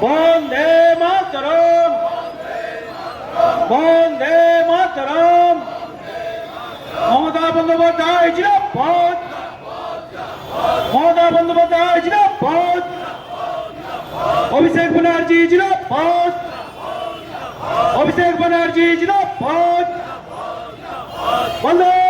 Bande Mataram! Bande Mataram! Moda Bandabata Ejilabad! Moda Bandabata Ejilabad! Abhishek Banerjee Ejilabad! Abhishek Banerjee Ejilabad! Bande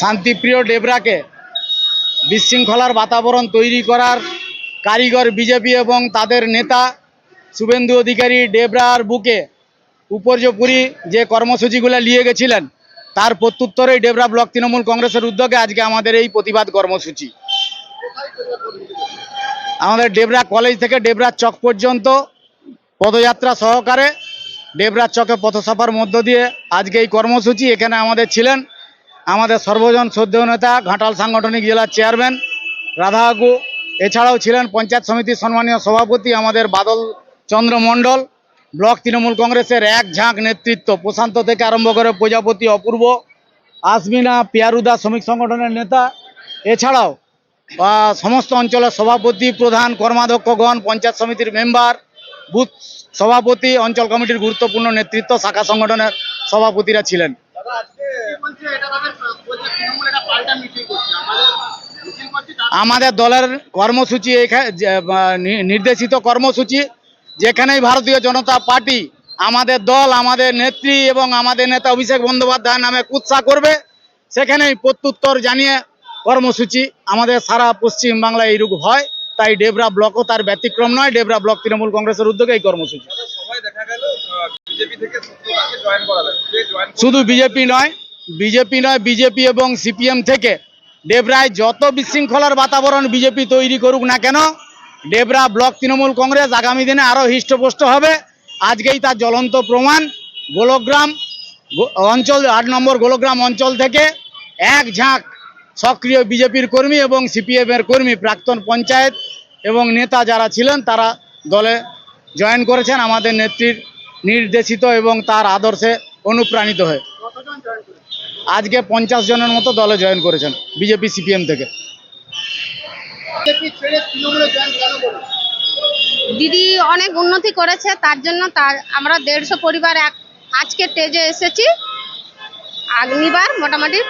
শান্তিপ্রিয় ডেবরাকে বিশৃঙ্খলার বাতাবরণ তৈরি করার কারিগর বিজেপি এবং তাদের নেতা শুভেন্দু অধিকারী ডেবরার বুকে উপর্যপুরি যে কর্মসূচিগুলো নিয়ে গেছিলেন, তার প্রত্যুত্তরেই ডেবরা ব্লক তৃণমূল কংগ্রেসের উদ্যোগে আজকে আমাদের এই প্রতিবাদ কর্মসূচি। আমাদের ডেবরা কলেজ থেকে ডেবরা চক পর্যন্ত পদযাত্রা সহকারে ডেবরা চকে পথসভার মধ্য দিয়ে আজকে এই কর্মসূচি। এখানে আমাদের ছিলেন আমাদের সর্বজন শ্রদ্ধেয় নেতা, ঘাটাল সাংগঠনিক জেলার চেয়ারম্যান রাধাগু এছাড়াও ছিলেন পঞ্চায়েত সমিতির সম্মানীয় সভাপতি আমাদের বাদল চন্দ্র মণ্ডল। ব্লক তৃণমূল কংগ্রেসের এক ঝাঁক নেতৃত্ব। প্রশান্ত থেকে আরম্ভ করে প্রজাপতি অপূর্ব আসমিনা পিয়ারুদা শ্রমিক সংগঠনের নেতা। এছাড়াও সমস্ত অঞ্চলের সভাপতি, প্রধান কর্মাধ্যক্ষগণ পঞ্চায়েত সমিতির মেম্বার, বুথ সভাপতি, অঞ্চল কমিটির গুরুত্বপূর্ণ নেতৃত্ব, শাখা সংগঠনের সভাপতিরা ছিলেন। আমাদের দলের কর্মসূচি এখানে নির্দেশিত কর্মসূচি যেখানেই ভারতীয় জনতা পার্টি, আমাদের দল, আমাদের নেত্রী এবং আমাদের নেতা অভিষেক বন্দ্যোপাধ্যায় নামে কুৎসা করবে, সেখানেই প্রত্যুত্তর জানিয়ে কর্মসূচি আমাদের সারা পশ্চিম বাংলায় এইরূপ হয়। তাই ডেবরা ব্লকও তার ব্যতিক্রম নয়, ডেবরা ব্লক তৃণমূল কংগ্রেসের উদ্যোগে এই কর্মসূচি। শুধু বিজেপি নয় বিজেপি নয়, বিজেপি এবং সিপিএম থেকে ডেবরায় যত বিশৃঙ্খলার বাতাবরণ বিজেপি তৈরি করুক না কেন ডেবরা ব্লক তৃণমূল কংগ্রেস আগামী দিনে আরও হৃষ্টপুষ্ট হবে। আজকেই তার জ্বলন্ত প্রমাণ। গোলগ্রাম অঞ্চল, আট নম্বর গোলগ্রাম অঞ্চল থেকে এক ঝাঁক সক্রিয় বিজেপির কর্মী এবং সিপিএমের কর্মী প্রাক্তন পঞ্চায়েত এবং নেতা যারা ছিলেন, তারা দলে জয়েন করেছেন। আমাদের নেত্রীর নির্দেশিত এবং তার আদর্শে অনুপ্রাণিত হয়ে। আজকে পঞ্চাশ জনের মতো দলে জয়েন করেছেন বিজেপি, সিপিএম থেকে। দিদি অনেক উন্নতি করেছে তার জন্য তার আমরা দেড়শো পরিবার এক আজকে স্টেজে এসেছি। আগামীবার মোটামুটি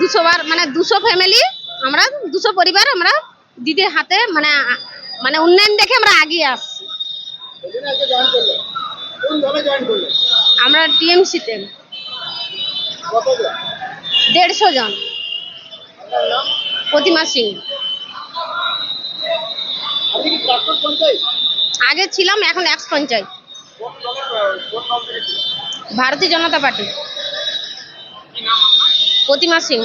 দুশো বার মানে দুশো ফ্যামিলি আমরা দুশো পরিবার আমরা দিদির হাতে মানে মানে উন্নয়ন দেখে আমরা এগিয়ে আসছি। আমরা টিএমসিতে। দেড়শো জন। প্রতিমা সিং। আগে ছিলাম এখন এক্স পঞ্চায়েত। ভারতীয় জনতা পার্টি। প্রতিমা সিং।